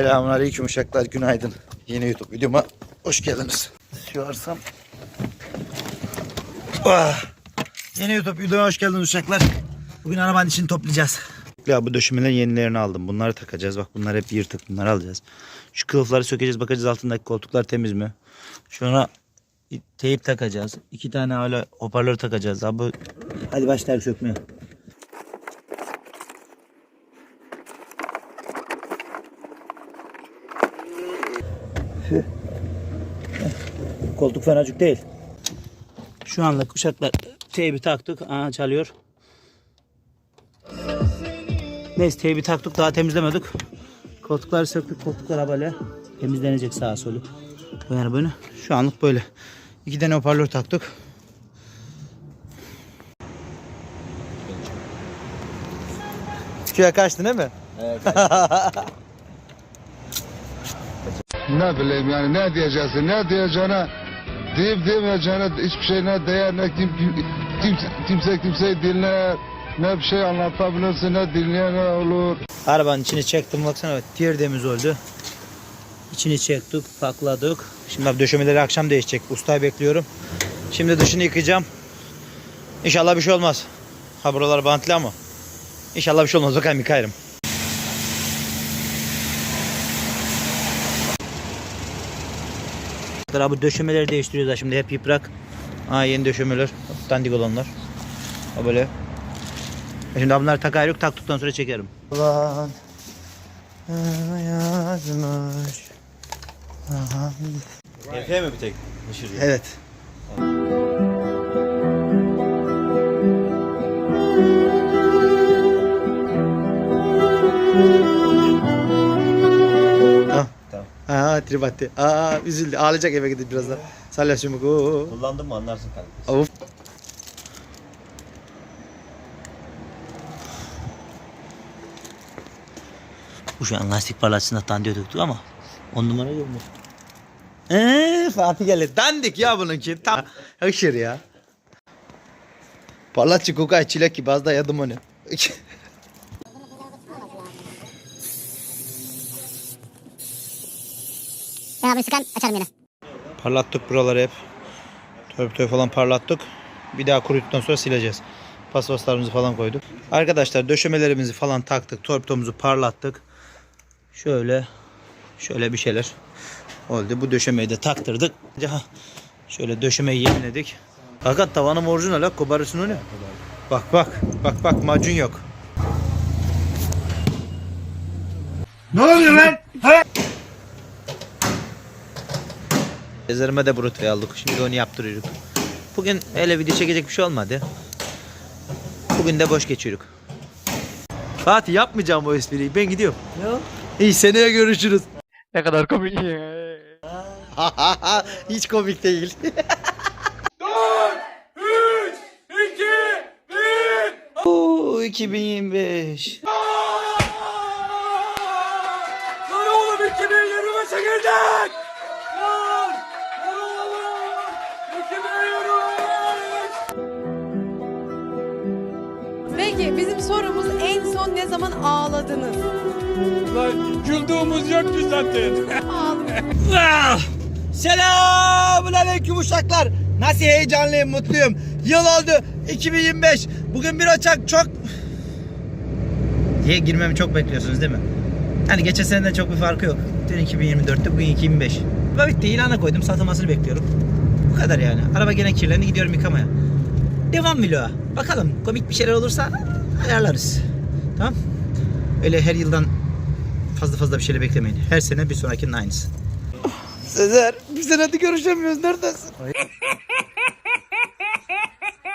Selamun aleyküm uşaklar günaydın. Yeni YouTube videoma hoş geldiniz. Şu arsam. Ah. Yeni YouTube videoma hoş geldiniz uşaklar. Bugün arabanın içini toplayacağız. Ya bu döşemelerin yenilerini aldım. Bunları takacağız. Bak bunlar hep yırtık. Bunları alacağız. Şu kılıfları sökeceğiz. Bakacağız altındaki koltuklar temiz mi? Şuna teyip takacağız. İki tane hala hoparlör takacağız. Abi hadi başlayalım sökmeye. Koltuk fenacık değil. Şu anlık uşaklar teybi taktık. Aa çalıyor. Neyse teybi taktık daha temizlemedik. Koltukları söktük. Koltuklar böyle temizlenecek sağa solu. Yani böyle. Şu anlık böyle. İki tane hoparlör taktık. Tüküye kaçtı değil mi? Ne bileyim yani ne diyeceksin ne diyeceğine deyip demeyeceğine hiçbir şey ne değer ne kim, kim, kimse, kimse kimseyi dinler ne bir şey anlatabilirsin ne dinleyen ne olur. Arabanın içini çektim baksana bak tirdemiz oldu. İçini çektik, pakladık. Şimdi abi döşemeleri akşam değişecek. Ustayı bekliyorum. Şimdi dışını yıkayacağım. İnşallah bir şey olmaz. Ha buralar bantlı ama. İnşallah bir şey olmaz. Bakayım yıkayırım. Abi döşemeleri değiştiriyoruz ha şimdi hep yıprak. Ha yeni döşemeler. Dandik olanlar. Ha böyle. Şimdi bunları takayırık taktıktan sonra çekerim. Ulan yazmış. Efe mi bir tek düşürüyor? Evet. Aa tribatti. Aa üzüldü. Ağlayacak eve gidip birazdan. Sallas yumuk. Oo. Kullandın mı anlarsın kardeşim. Of. Bu şu an lastik parlatısında dandiyo döktük ama on numara görmüyor. Eee Fatih geldi. Dandik ya bununki. Tam hışır ya. Parlatçı kokay çilek gibi az da yadım onu. Ben abi sıkan açarım yine. Parlattık buraları hep. Törpütö falan parlattık. Bir daha kuruttuktan sonra sileceğiz. Paspaslarımızı falan koyduk. Arkadaşlar döşemelerimizi falan taktık. Torpidomuzu parlattık. Şöyle şöyle bir şeyler oldu. Bu döşemeyi de taktırdık. Ha, Şöyle döşemeyi yeniledik. Fakat tavanım orijinal ha. Kobarısın onu. Bak bak. Bak bak macun yok. Ezerime de brut aldık. Şimdi onu yaptırıyoruz. Bugün öyle video çekecek bir şey olmadı. Bugün de boş geçiyoruz. Fatih yapmayacağım bu espriyi. Ben gidiyorum. Yok. İyi seneye görüşürüz. Ne kadar komik. Hiç komik değil. Oo, 2025. Lan oğlum 2023'e girdik. Ağladınız? Lan güldüğümüz yok ki zaten. Ağladım. Selamun aleyküm uşaklar. Nasıl heyecanlıyım, mutluyum. Yıl oldu 2025. Bugün bir Ocak çok... Diye girmemi çok bekliyorsunuz değil mi? Hani geçen seneden çok bir farkı yok. Dün 2024'te bugün 2025. Bu bitti ilana koydum satılmasını bekliyorum. Bu kadar yani. Araba gene kirlendi gidiyorum yıkamaya. Devam vloga. Bakalım komik bir şeyler olursa ayarlarız. Tamam. Öyle her yıldan fazla fazla bir şeyler beklemeyin. Her sene bir sonrakinin aynısı. Sezer, bir senede görüşemiyoruz. Neredesin?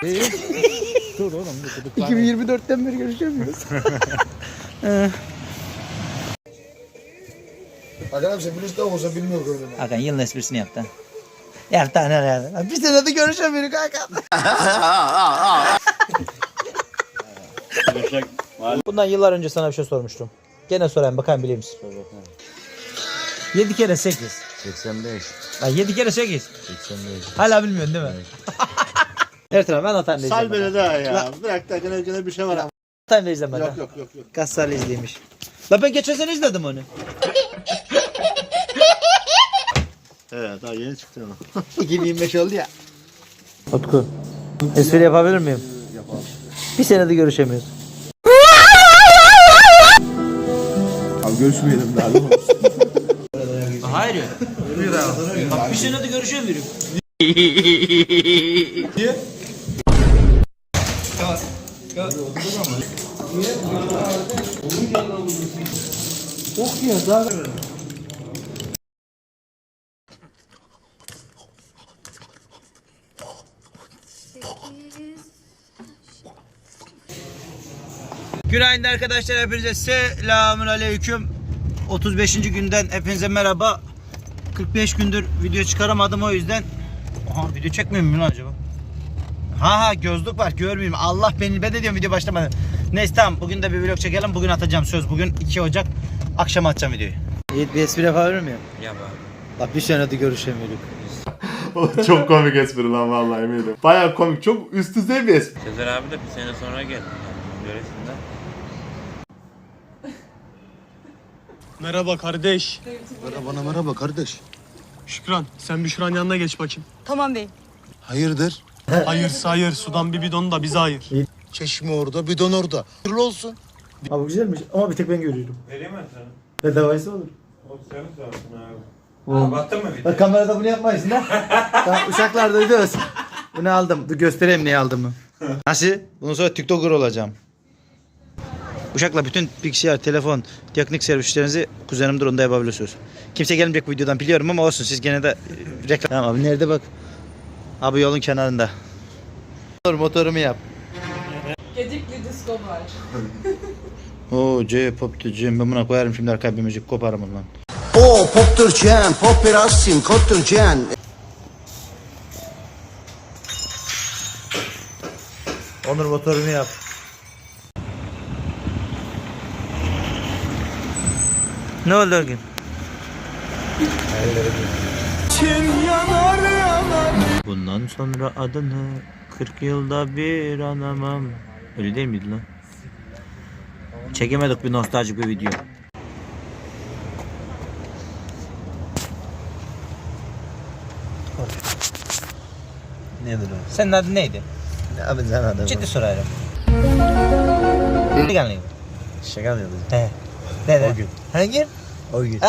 Dur oğlum 2024'ten beri görüşemiyoruz. Arkadaşlar sen birisi de olsa bilmiyor öyle. Hakan yılın esprisini yaptı. Yaptı ne yani. Bir senede görüşemiyoruz Hakan. Bundan yıllar önce sana bir şey sormuştum. Gene sorayım bakayım biliyor musun? 7 kere 8. 85. Ha 7 kere 8. 85. Hala bilmiyorsun değil mi? Ertan ben atayım da Sal izleyeceğim. beni daha ya. Bırak da gene gene bir şey var. Atayım da izleme. Yok yok yok. yok. Gassal izlemiş. La ben geçen sene izledim onu. Daha yeni çıktı ama. 2025 oldu ya. Utku. Espri yapabilir miyim? Yapalım. Bir senedir görüşemiyoruz. Abi görüşmeyelim daha değil mi? Hayır ya. Bak bir senedir görüşemiyorum. Günaydın arkadaşlar hepinize selamun aleyküm 35. günden hepinize merhaba 45 gündür video çıkaramadım o yüzden Aha video çekmiyor muyum lan acaba? Ha ha gözlük var görmeyeyim Allah beni ben de diyorum video başlamadı Neyse tamam bugün de bir vlog çekelim bugün atacağım söz bugün 2 Ocak akşam atacağım videoyu Yiğit bir espri yapabilir miyim? Yap abi Bak bir senedir görüşemiyorduk çok komik espri lan vallahi eminim. Baya komik. Çok üst düzey bir espri. Sezer abi de bir sene sonra geldi. Göresinde. Merhaba kardeş. Bana merhaba kardeş. Şükran sen bir şuran yanına geç bakayım. Tamam bey. Hayırdır? Hayır hayır sudan bir bidon da bize ayır. Çeşme orada, bidon orada. Hayırlı olsun. Abi güzelmiş ama bir tek ben görüyorum Vereyim mi sana? Bedavaysa olur O senin zaten abi. Baktın mı Bak kamerada bunu yapmayız lan. tamam, uşaklar duydunuz. Bunu aldım. Dur göstereyim neyi aldığımı. Nasıl? Bundan sonra TikToker olacağım. Uşakla bütün bilgisayar, telefon, teknik servislerinizi kuzenim durumda yapabiliyorsunuz. Kimse gelmeyecek bu videodan biliyorum ama olsun siz gene de e, reklam. Tamam abi nerede bak. Abi yolun kenarında. Motor, motorumu yap. Gedikli disco var. Oo C pop C ben buna koyarım şimdi arkaya bir müzik koparım ondan. O popturcan, popirassim, kopturcan. Onur motorumu yap. Ne oldu o gün? Bundan sonra adını 40 yılda bir anamam. Öyle değil miydi lan? Çekemedik bir nostaljik bir video. Nedir o? Senin adın neydi? Abi sen adam. Ciddi sorarım. Ne geldi? Şaka mı yapıyorsun? He. Ne de? O gün. Hangi? O gün.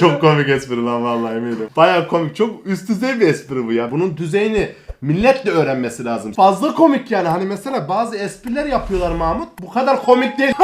Çok komik espri lan vallahi eminim. Baya komik. Çok üst düzey bir espri bu ya. Bunun düzeyini millet de öğrenmesi lazım. Fazla komik yani. Hani mesela bazı espriler yapıyorlar Mahmut. Bu kadar komik değil.